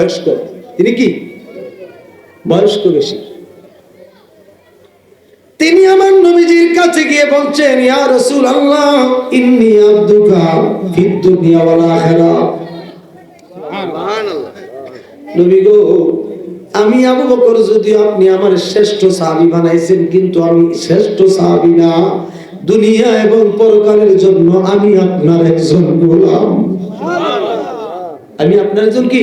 বয়স্ক। তিনি কি? বয়স্ক বেশি। তিনি আমার নবীজির কাছে গিয়ে বলছেন ইয়া রাসূল আল্লাহ ইন্নী আব্দুকা ফিদ দুনিয়া ওয়াল আখিরা। নবী গো আমি আবু বকর যদিও আপনি আমার শ্রেষ্ঠ সাহাবী বানাইছেন কিন্তু আমি শ্রেষ্ঠ সাহাবী না। দুনিয়া এবং পরকালের জন্য আমি আপনার একজন গোলাম। আমি আপনার একজন কি?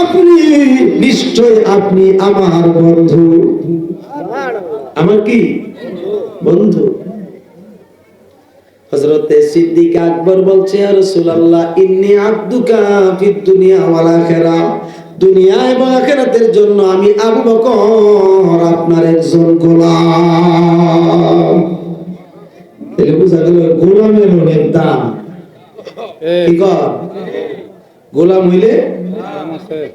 আপনি নিশ্চয় আপনি আমার বন্ধু। আমার কি? বন্ধু। হযরতে সিদ্দিক আকবর বলছে রাসূলুল্লাহ ইন্নী আব্দুকা ফিদ দুনিয়া ওয়াল আখিরা। দুনিয়া এবং আখিরাতের জন্য আমি আবু বকর আপনার একজন গোলাম। তাহলে বুঝা গেল গোলামের অনেক দাম। কি কর? গোলাম হইলে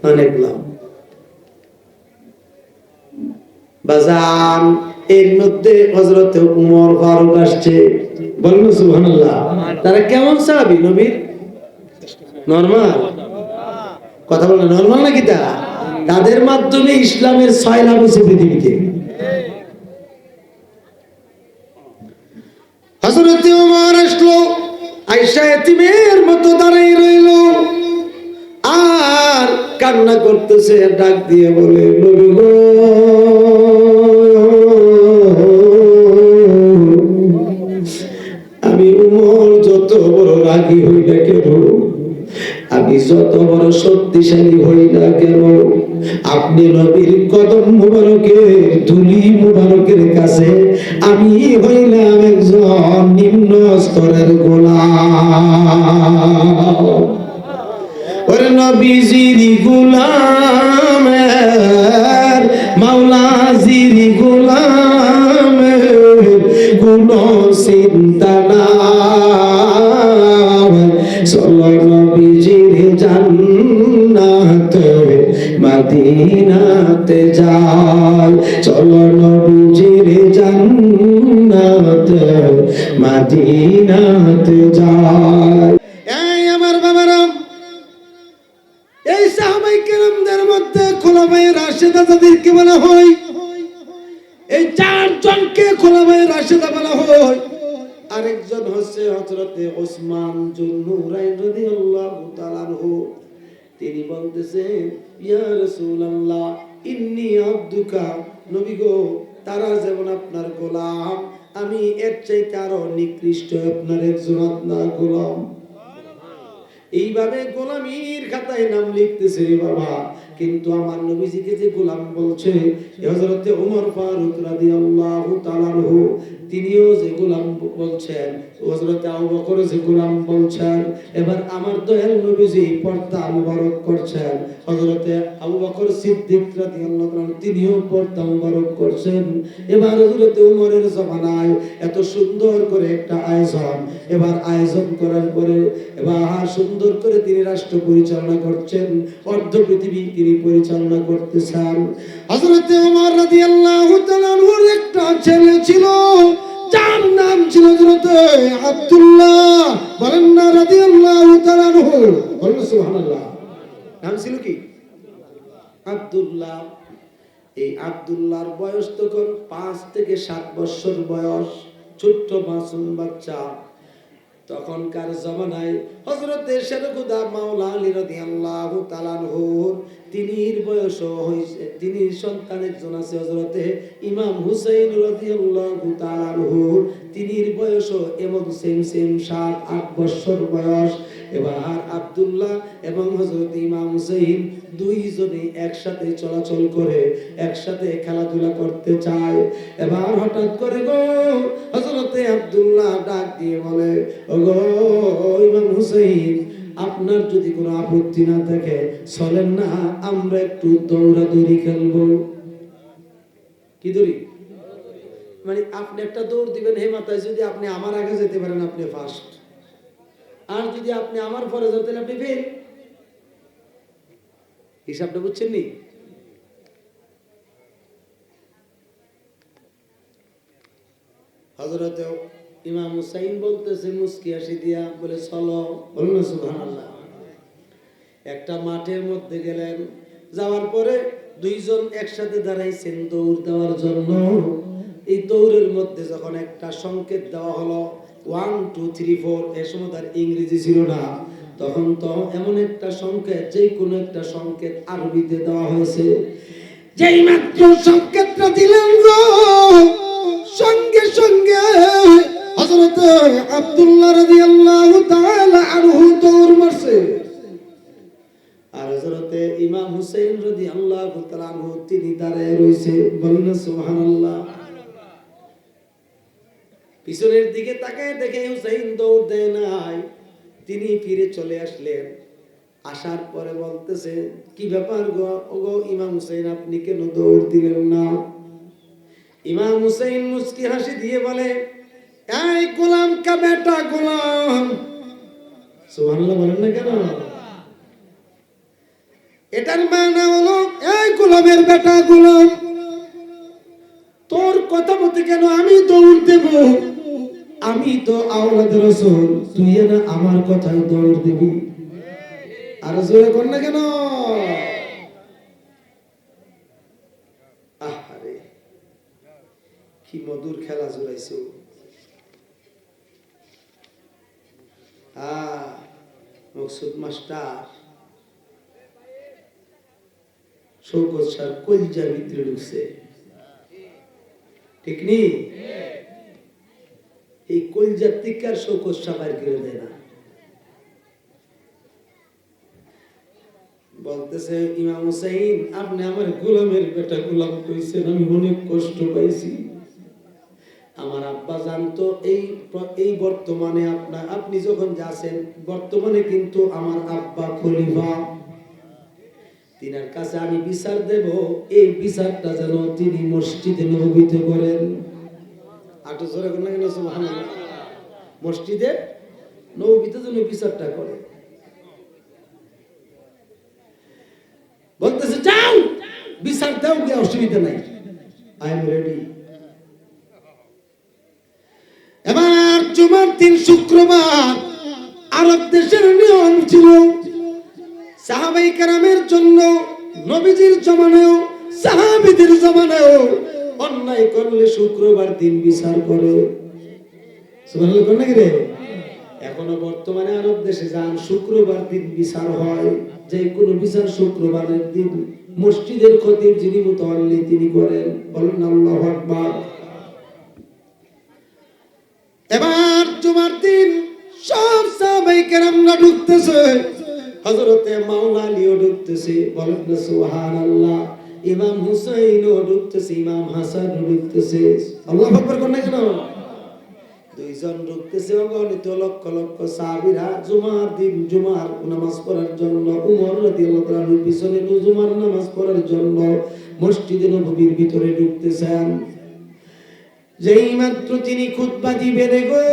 অনেক লাভ। বাজান, এর মধ্যে উমর ফারুক আসছে। সুবহানাল্লাহ। তারা কেমন নবীর? নরমাল। কথা বলে নরমাল নাকি তারা? তাদের মাধ্যমে ইসলামের ছয় লাভ হয়েছে পৃথিবীতে। হজরতে উমর আসলো আয়সা এতিমের মতো দাঁড়াই রইল। কান্না করতেছে, ডাক দিয়ে বলে, নবী গো, আমি উমর যত বড় রাগী হই না কেন? আমি যত বড় শক্তিশালী হই না কেন? আপনি নবীর কদম মুবারকের ধুলি মুবারকের কাছে আমি হইলাম একজন নিম্ন স্তরের গোলাম। নবীজির গোলামের, মাওলাজির গোলামের কোন চিন্তা নাই চলো নবীজির জান্নাতে মদিনাতে যাই। চলো নবীজির জান্নাতে মদিনাতে খোলাফায়ে বলা হয়। এই চারজনকে খোলাফায়ে রাশেদা বলা হয়। আরেকজন হচ্ছে হযরতে ওসমান জুন্নুরাইন রাদিয়াল্লাহু তাআলা তিনি বলতেছেন ইয়া রাসূলুল্লাহ, ইন্নী আব্দুকা, নবী গো, তারা যেমন আপনার গোলাম, আমি এর চাইতে আরও নিকৃষ্ট আপনার একজন আপনার গোলাম। এইভাবে গোলামীর খাতায় নাম লিখতেছে বাবা। কিন্তু আমার নবীজিকে যে গোলাম বলছে হযরতে ওমর ফারুক রাদিয়াল্লাহু তাআলা তিনিও যে গোলাম বলছেন যে গোলাম বলছেন, এবার আমার দয়াল নবীজি পর্দা মুবারক করছেন। হযরতে আবু বকর সিদ্দিক তিনিও পর্দা মুবারক করছেন। এবার হযরতে ওমরের জমানায় এত সুন্দর করে একটা আয়োজন। এবার আয়োজন করার পরে এবার সুন্দর করে তিনি রাষ্ট্র পরিচালনা করছেন, অর্ধ পৃথিবী তিনি পরিচালনা করতেছেন। হযরতে ওমর রাদিয়াল্লাহু তাআলা আনহুর একটা ছেলে ছিল। যার নাম ছিল জনতে আব্দুল্লাহ, বলেন না বলেন নাম ছিল কি? আব্দুল্লাহ। এই আব্দুল্লাহর বয়স তখন পাঁচ থেকে সাত বছর বয়স, ছোট্ট মাসুম বাচ্চা। তখনকার জমানায় হযরত শেরখুদা মাওলা আলী তিনির বয়স তিনি সন্তান একজন আছে হযরতে ইমাম হুসাইন রাদিয়াল্লাহু তাআলা আনহুর তিনির বয়স এবং সেম সেম সাত, আট বছর বয়স। এবার আব্দুল্লাহ এবং হযরত ইমাম হুসাইন দুইজনে একসাথে চলাচল করে, একসাথে খেলাধুলা করতে চায়। এবার হঠাৎ করে গো, হযরতে আব্দুল্লাহ ডাক দিয়ে বলে, ওগো, ইমাম হুসাইন, আপনার যদি কোনো আপত্তি না থাকে, চলেন না, আমরা একটু দৌড়াদৌড়ি খেলব। কি দড়ি? মানে আপনি একটা দৌড় দিবেন, হে মাথায় যদি আপনি আমার আগে যেতে পারেন, আপনি ফার্স্ট আর যদি আপনি আমার পরে যেতে আপনি ফেল হিসাবটা বুঝছেন নি? হজরত ইমাম হুসাইন বলতেছে মুস্কি হাসি দিয়া বলে চলো। বলুন একটা মাঠের মধ্যে গেলেন যাওয়ার পরে দুইজন একসাথে দাঁড়াইছেন দৌড় দেওয়ার জন্য। এই দৌড়ের মধ্যে যখন একটা সংকেত দেওয়া হলো ওয়ান টু থ্রি ফোর এ সময় তার ইংরেজি ছিল না, তখন তো এমন একটা সংকেত যে কোনো একটা সংকেত আরবিতে দেওয়া হয়েছে। যেই মাত্র সংকেতটা দিলেন সঙ্গে সঙ্গে হযরত আব্দুল্লাহ রাদিয়াল্লাহু তাআলা আনহু দৌড় মারছে। আর হযরতে ইমাম হুসাইন রাদিয়াল্লাহু তাআলা আনহু, তিনি দাঁড়ায় রইছে বলেন সুবহানাল্লাহ। পিছনের দিকে তাকায় দেখে হুসাইন দৌড় দেয় নাই। তিনি ফিরে চলে আসলেন। আসার পরে বলতেছে, কি ব্যাপার গো? ওগো, ইমাম হুসাইন আপনি কেন দৌড় দিলেন না? ইমাম হুসাইন মুস্কি হাসি দিয়ে বলে, এই গোলাম কা বেটা গোলাম! সুবহানাল্লাহ বলেন না কেন? এটার মানে হলো, এই গোলামের বেটা গোলাম, তোর কথা মতে কেন আমি দৌড় দেব? আমি তো আওলাদ রসুল, তুই না আমার কথায় দৌড় দিবি। আর জোরে কর না কেন? কি মধুর খেলা মাস্টার। সার ঢুকছে। ঠিক নি এই কলজার থেকে আর শৌকত সাহ বাইর করে দেয় না। বলতেছে, ইমাম হুসাইন, আপনি আমার গোলামের বেটা গোলাম কইছেন, আমি অনেক কষ্ট পাইছি। আমার আব্বা জানতো এই এই বর্তমানে আপনার আপনি যখন যাচ্ছেন বর্তমানে কিন্তু আমার আব্বা খলিফা। তিনার কাছে আমি বিচার দেব, এই বিচারটা যেন তিনি মসজিদে নবীতে করেন। আটো জোরে কোন কেন সুবহানাল্লাহ? মসজিদে নবীতে যেন বিচারটা করে। বলতেছে, যাও, বিচার দাও কি অসুবিধা নাই। আই এম রেডি এবার জুমার দিন শুক্রবার আরব দেশের নিয়ম ছিল, সাহাবাই কারামের জন্য নবীজির জমানায়ও, সাহাবিদের জমানায়ও অন্যায় করলে শুক্রবার দিন বিচার করে। রে? এখনও বর্তমানে আরব দেশে যান, শুক্রবার দিন বিচার হয়। যে কোনো বিচার শুক্রবারের দিন। মসজিদের খতিব যিনি মুতাওয়াল্লি তিনি করেন। বলেন আল্লাহু আকবার। এবার জুমার দিন, সব সাহাবাই কেরামরা ঢুকতেছে। হযরতে মাওলা আলীও ঢুকতেছে। বলেন না সুবহানাল্লাহ। ইমাম হুসাইনও ঢুকতেছে, ইমাম হাসানও ঢুকতেছে। আল্লাহু আকবার কোন কেন? দুইজন ঢুকতেছে, অগণিত লক্ষ লক্ষ সাহাবীরা জুমার দিন, জুমার নামাজ পড়ার জন্য, উমর রাদিয়াল্লাহু তাআলার পিছনে জুমার নামাজ পড়ার জন্য মসজিদে নববীর ভিতরে ঢুকতেছেন। যেই মাত্র তিনি খুতবা দিবেন গো,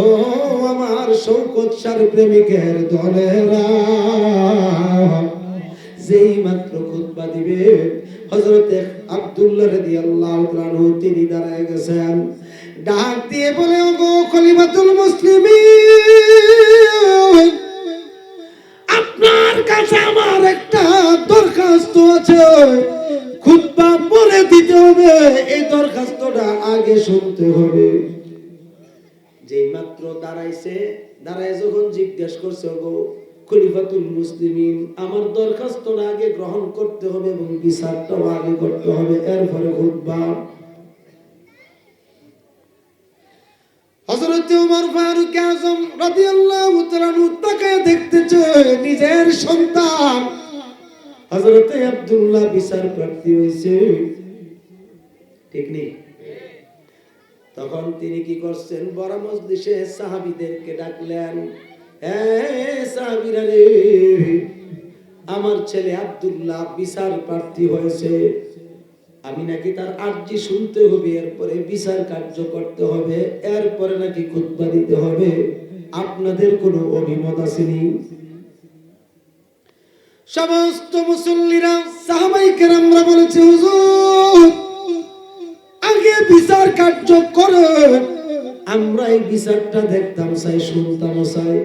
ও আমার শৌকত সার প্রেমিকের দলেরা। যেই মাত্র খুতবা দিবে। হযরতে আব্দুল্লাহ রাদিয়াল্লাহু তাআলা তিনি দাঁড়ায় গেছেন। ডাক দিয়ে বলে, ওগো খলিফাতুল মুসলিমিন, আপনার কাছে আমার একটা দরখাস্ত আছে। খুতবা পরে দিতে হবে, এই দরখাস্তটা আগে শুনতে হবে। যেই মাত্র দাঁড়াইছে, দাঁড়ায় যখন জিজ্ঞেস করছে গো খলিফাতুল মুসলিমিন, আমার দরখাস্তটা আগে গ্রহণ করতে হবে এবং বিচারটাও আগে করতে হবে এরপরে খুতবা। তখন তিনি কি করছেন? বড় মজলিসে সাহাবীদেরকে ডাকলেন। আমার ছেলে আব্দুল্লাহ বিচার প্রার্থী হয়েছে। আমি নাকি তার আর্জি শুনতে হবে, এরপরে বিচার কার্য করতে হবে, এরপরে নাকি খুতবা দিতে হবে। আপনাদের কোনো অভিমত আসেনি? সমস্ত মুসল্লিরা, সাহাবাই বলেছে আগে বিচার কার্য করো। আমরা এই বিচারটা দেখতাম চাই শুনতাম চাই।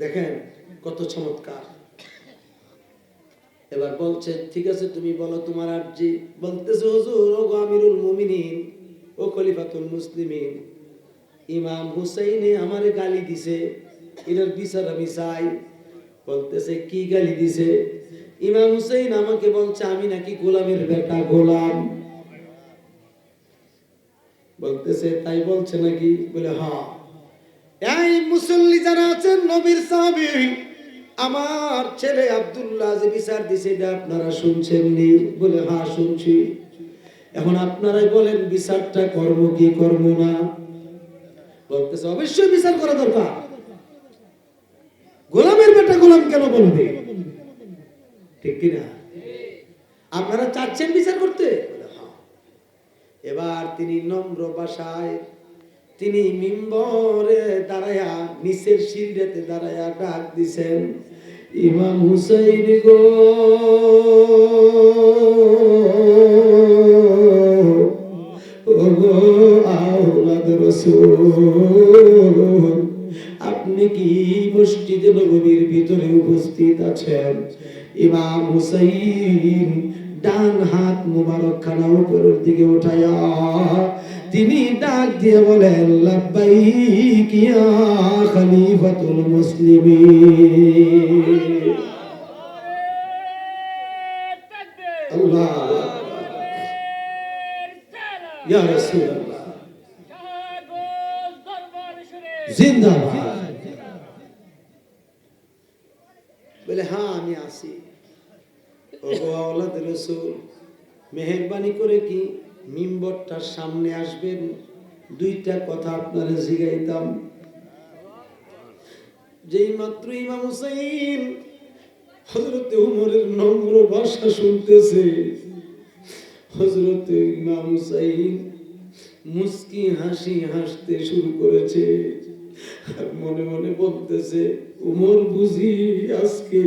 দেখেন কত চমৎকার। এবার বলছে, ঠিক আছে, তুমি বলো তোমার আর্জি। বলতেছে, হুজুর ও আমিরুল মুমিনিন, ও খলিফাতুল মুসলিমিন। ইমাম হুসাইনে আমারে গালি দিছে এটার বিচার আমি চাই বলতেছে, কি গালি দিছে? ইমাম হুসাইন আমাকে বলছে, আমি নাকি গোলামের বেটা গোলাম। বলতেছে, তাই বলছে নাকি? বলে হ্যাঁ। এই মুসল্লি যারা আছেন, নবীর সাহাবী, আমার ছেলে আব্দুল্লাহ যে বিচার দিছে, এটা আপনারা শুনছেন নি? বলে হ্যাঁ শুনছি। এখন আপনারাই বলেন, বিচারটা কর্ম কি কর্ম না? বলতেছে, অবশ্যই বিচার করা দরকার। গোলামের বেটা গোলাম কেন বলবে? ঠিক কিনা? আপনারা চাচ্ছেন বিচার করতে। এবার তিনি নম্র ভাষায় তিনি মিম্বরে দাঁড়ায়া, নিচের সিঁড়িতে দাঁড়ায়া ডাক দিছেন, ইমাম হুসাইন গো। আপনি কি মসজিদে নববীর ভিতরে উপস্থিত আছেন? ইমাম হুসাইন ডান হাত মুবারক খানা উপরের দিকে উঠায়া তিনি ডাক দিয়ে বলেন লাব্বাইক ইয়া খলিফাতুল মুসলিমিন। আল্লাহ ইয়া রাসূলুল্লাহ। জিন্দাবাদ বলে হ্যাঁ আমি আসি ওগো আওলাদ রসুল, মেহেরবানি করে কি মিম্বরটার সামনে আসবেন? দুইটা কথা আপনারা জিগাইতাম। যেই মাত্র ইমাম হুসাইন হজরতে উমরের নম্র ভাষা শুনতেছে হজরতে ইমাম হুসাইন মুস্কি হাসি হাসতে শুরু করেছে আর মনে মনে বলতেছে, উমর বুঝি আজকে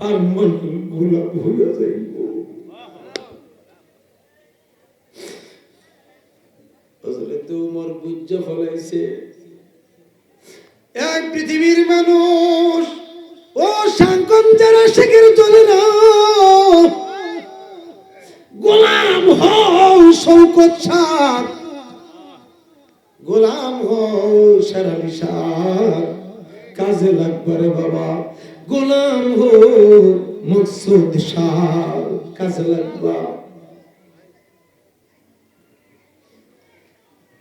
পারমান্ট গোলাপ হইয়া যাইব হযরত উমর বুঝে ফলাইছে। এক পৃথিবীর মানুষ, ও সাংকন যারা শেখের চলে না গোলাম হও শৌকত সার। গোলাম হও সার কাজে লাগবে বাবা, গোলাম হো মকসুদ সার। কাজে লাগবা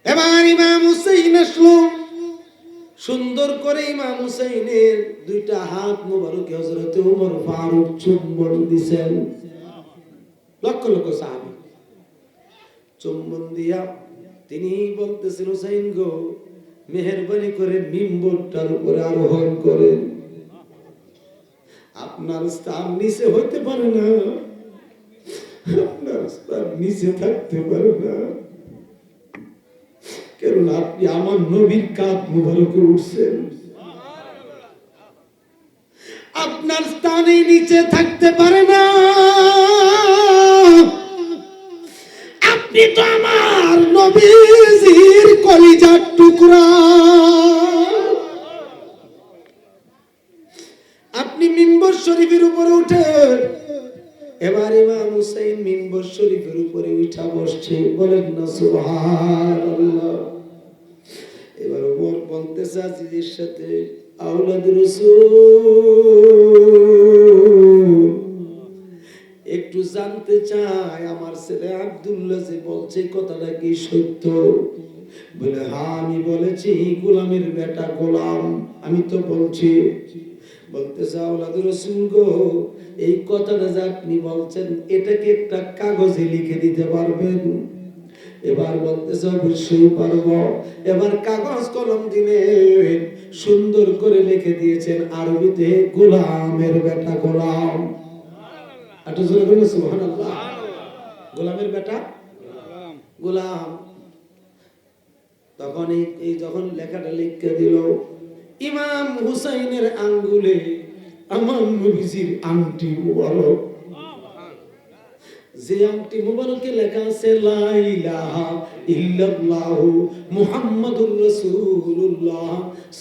এবার ইমাম হুসাইন আসলো। সুন্দর করে ইমাম হুসাইনের দুইটা হাত মোবারক হজরতে উমর ফারুক চুম্বন দিছেন। লক্ষ লক্ষ সাহাবি। চুম্বন দিয়া তিনি বলতেছেন, হুসাইন গো, মেহরবানি করে মিম্বরটার উপরে আরোহণ করেন। আপনার স্থান নিচে হইতে পারে না। আপনার স্থান নিচে থাকতে পারে না। কেননা আপনি আমার নবীর কাপ উঠছেন। আপনার স্থানে নিচে থাকতে পারে না। আপনি তো আমার নবীজির কলিজার টুকরা। আপনি মিম্বর শরীফের উপরে উঠে এবার ইমাম হুসাইন মিম্বর শরীফের উপরে উঠা বসছে। বলেন না, সুবহানাল্লাহ। এবার ওমর সাথে একটু জানতে চাই, আমার ছেলে আব্দুল্লাহ যে বলছে কথাটা কি সত্য? বলে হ্যাঁ আমি বলেছি, গোলামের বেটা গোলাম, আমি তো বলছি। বলতেছে আওলাদ রসুল গো এই কথাটা যে আপনি বলছেন, এটাকে একটা কাগজে লিখে দিতে পারবেন। এবার বলতেছে অবশ্যই পারব। এবার কাগজ কলম দিলেন সুন্দর করে লিখে দিয়েছেন আরবিতে, গোলামের বেটা গোলাম। একটু সুবহানাল্লাহ। গোলামের বেটা গোলাম। তখন এই যখন লেখাটা লিখে দিল ইমাম হুসাইনের আঙ্গুলে আমার নবীজির আংটি মুবারক। যে আংটি মুবারকে লেখা আছে, লা ইলাহা ইল্লাল্লাহু মুহাম্মাদুর রাসূলুল্লাহ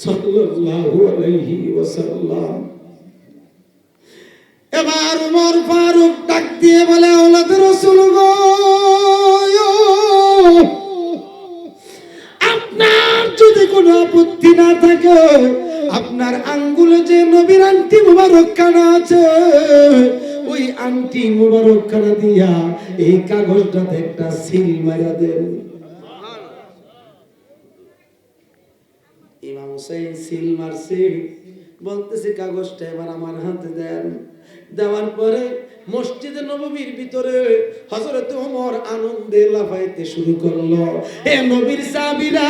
সাল্লাল্লাহু আলাইহি ওয়াসাল্লাম। এবার উমর ফারুক ডাক দিয়ে বলে ওলাদের আপত্তি না থাকে, আপনার আঙ্গুলে যে নবীর আংটি মুবারক খানা আছে, ওই আংটি মুবারক খানা দিয়া এই কাগজটাতে একটা সিল মারা দেন। ইমাম হুসাইন সিল মারছে, বলতেছে, কাগজটা এবার আমার হাতে দেন। দেওয়ার পরে মসজিদে নবীর ভিতরে হযরত ওমর আনন্দে লাফাইতে শুরু করল। হে নবীর সাহাবীরা,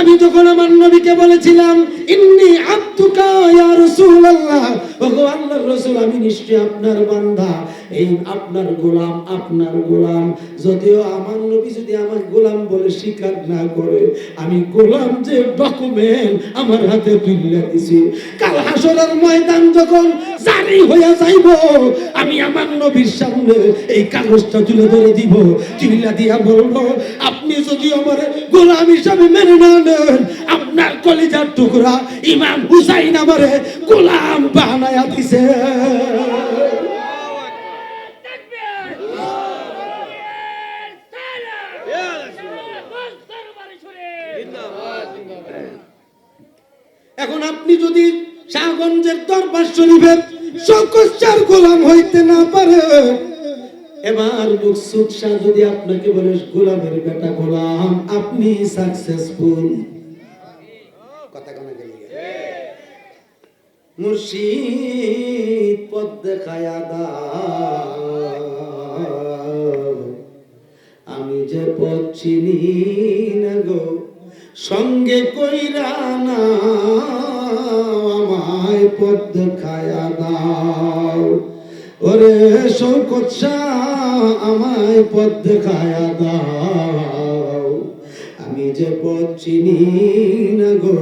আমি তখন আমার নবীকে বলেছিলাম, ইন্নি আব্দুকা ইয়া রাসূলুল্লাহ। ওগো রাসূল, আমি নিশ্চয় আপনার বান্দা। এই আপনার গোলাম আপনার গোলাম। যদিও আমার নবী যদি আমার গোলাম বলে স্বীকার না করে, আমি গোলাম যে ডকুমেন্ট আমার হাতে তুলে দিছি। কাল হাসরের ময়দান যখন জারি হইয়া যাইব, আমি আমার নবীর সামনে এই কাগজটা তুলে ধরে দিব। তুইলা দিয়া বলব, আপনি যদি আমার গোলাম হিসাবে মেনে না নেন। আপনার কলিজার টুকরা ইমাম হুসাইন আমারে গোলাম বানায়া দিছে। এখন আপনি যদি শাহগঞ্জের দরবার শরীফের সকচ্চার গোলাম হইতে না পারে এবার মুকসুদ শাহ যদি আপনাকে বলে, গোলামের বেটা গোলাম, আপনি সাকসেসফুল মুর্শিদ পদ দেখায়া আমি যে পথ চিনি না গো, সঙ্গে কইরা না আমায় পথ দেখায়া দাও। ওরে শৌকত আমায় পথ দেখায়া দাও। আমি যে পথ চিনি না গো,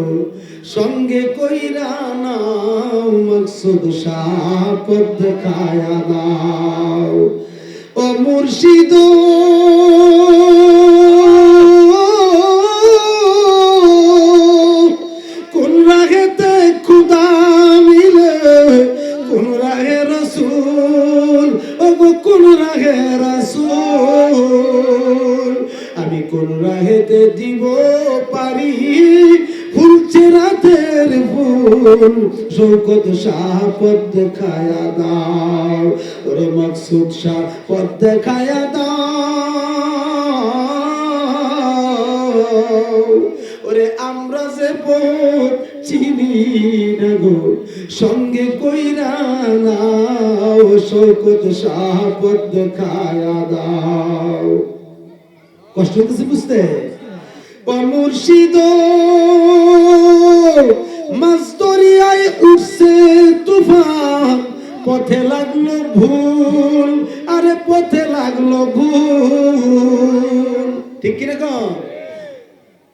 সঙ্গে কইরা নাও, মকসুদ শাহ পথ দেখায়া দাও। ও মুর্শিদ রাগে রসুল, আমি কোন রাহেতে দিব পারি? ফুলছে রাতের ফুল শৌকত শাহ পদ দেখায়া দাও। ওরে মকসুদ শাহ পদ দেখায়া দাও। ওরে আমরা যে পথ চিনি না গো, সঙ্গে কইরা নাও শৌকত শাহ পদ দেখায়া দাও। কষ্ট হতেছে বুঝতে? মুর্শিদ মাছ দরিয়ায় উঠছে তুফান, পথে লাগল ভুল, আরে পথে লাগল ভুল। ঠিক কীরকম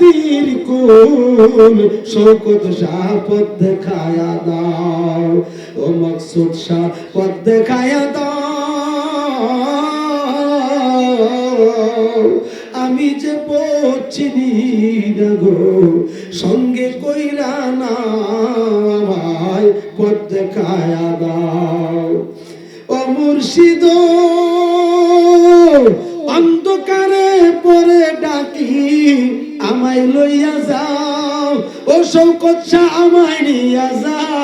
নদীর কোল শৌকত শাহ পথ দেখায়া দাও। ও মকসুদ শাহ পথ দেখায়া দাও। আমি যে পচিনি না গো, সঙ্গে কইরা না আমায় পথ দেখায়া দাও। ও মুর্শিদ, অন্ধকারে পরে ডাকি আমায় লইয়া যাও ও শৌকত শাহ আমায় নিয়া যাও।